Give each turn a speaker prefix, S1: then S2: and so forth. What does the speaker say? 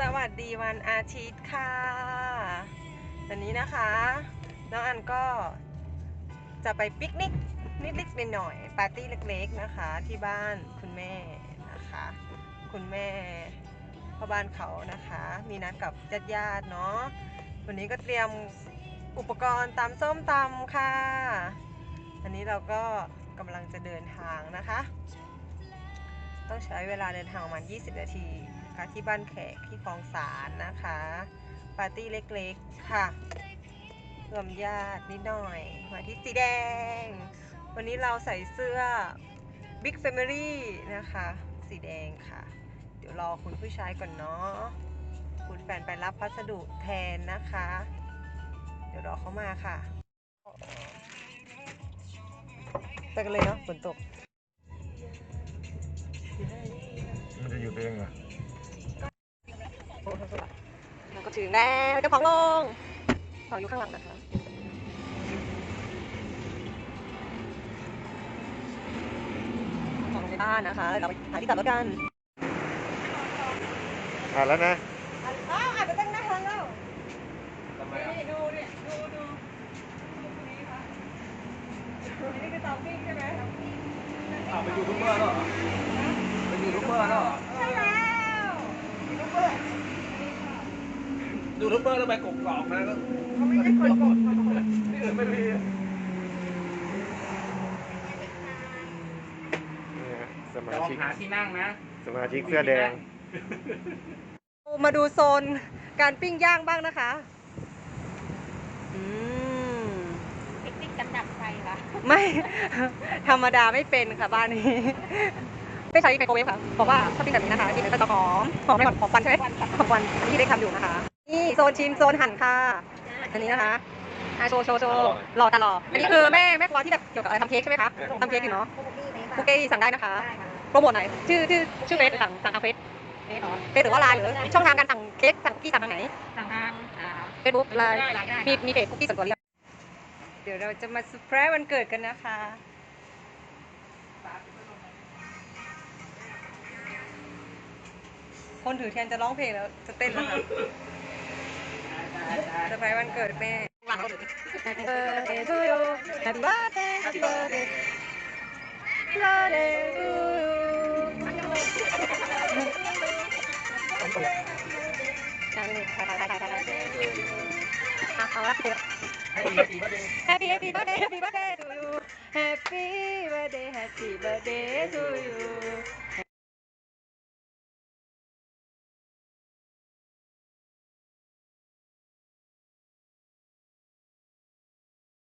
S1: สวัสดีวันอาทิตย์ค่ะวันนี้นะคะ น้องอันก็จะไปปิกนิกนิดๆหน่อยๆปาร์ตี้เล็กๆนะคะ ที่บ้านคุณแม่นะคะ คุณแม่พ่อบ้านเขานะคะ มีนัดกับญาติๆเนาะวันนี้ก็เตรียมอุปกรณ์ตำส้มตำค่ะ อันนี้เราก็กำลังจะเดินทางนะคะ ต้องใช้เวลาเดินทางประมาณ 20 นาทีนะะที่บ้านแขกที่คลองสารนะคะ ปาร์ตี้เล็กๆค่ะรวมญาตินิดหน่อย มาที่สีแดง วันนี้เราใส่เสื้อ Big Family นะคะ สีแดงค่ะ เดี๋ยวรอคุณผู้ชายก่อนเนาะคุณแฟนไปรับพัสดุแทนนะคะ เดี๋ยวรอเขามาค่ะ ไปกันเลยเนาะฝนตก
S2: องเหรอ
S1: เราก็ถึงแล้วเจ้าของลงของอยู่ข้างหลังนะคะของลงในบ้านนะคะแล้วเราไปหาที่จอดรถกัน
S2: อ่านแล้วนะ
S1: อ้าวอาจจะตั้งหน้าทางแล้ว
S2: ทำไม
S1: นี่ดูเนี่ยดูดูดูคนนี้ค่ะนี่คือเตาปิ้งใช่ไหม
S2: อ้าวเป็นยูทูบเบอร์แล้วเหรอเป็นยูทูบเบอร์แล้วเหรอ
S1: ใช่แล้วยูทูบเบอร์
S2: ยูทูบเบอร์แล้วไปกกอกนะก็
S1: เขาไม่ได้คนกด
S2: ที่อื่นไม่มีนี่ฮะสมา
S3: ลอง
S2: ชิก
S3: หาที่นั่งนะ
S2: สมาชิกเสื้อแดง
S1: มาดูโซนการปิ้งย่างบ้างนะคะ อืม
S4: ปิกนิกกันดับไฟเหรอ
S1: ไม่ ธรรมดาไม่เป็นค่ะบ้านนี้ ไม่ใช้ไมโครเวฟค่ะ บอกว่าถ้าปิ้งแบบนี้นะคะกินแล้วจะหอมหอมไม่หอมหอมควันใช่ไหมหอมควันอันนี้ได้ทำอยู่นะคะ โซนชิมโซนหั่นค่ะ อันนี้นะคะอะโชว์โชว์โชว์รอตลอดอันนี้คือแม่แม่ครัวที่แบบเกี่ยวกับอะไรทำเค้กใช่ไหมคะทำเค้กอยู่เนาะคุกกี้สั่งได้นะคะ
S4: ได้ค่ะ
S1: โปรโมทหน่อยชื่อชื่อชื่อเฟซหรือสั่งสั่งทางเฟซ
S4: เอ๊ะเหรอ
S1: เฟซหรือว่าไลน์หรือช่องทางการสั่งเค้กสั่งคุกกี้สั่งทางไหน
S4: สั่งทางอ่า
S1: เฟซบุ๊กไลน์
S4: ได้ได้
S1: มีมีเพจคุกกี้ส่วนตัวหรือยังเดี๋ยวเราจะมาเซอร์ไพรส์วันเกิดกันนะคะคนถือเทียนจะร้องเพลงแล้วจะเต้นแล้วค่ะ เซอร์ไพรส์วันเกิดแม่ Happy birthday to you Happy birthday Happy birthday Happy birthday to you ใช่ใช่ใช่ใช่ใช่ใช่อะเอาละเดี๋ยว Happy Happy birthday Happy birthday to you Happy birthday Happy birthday to you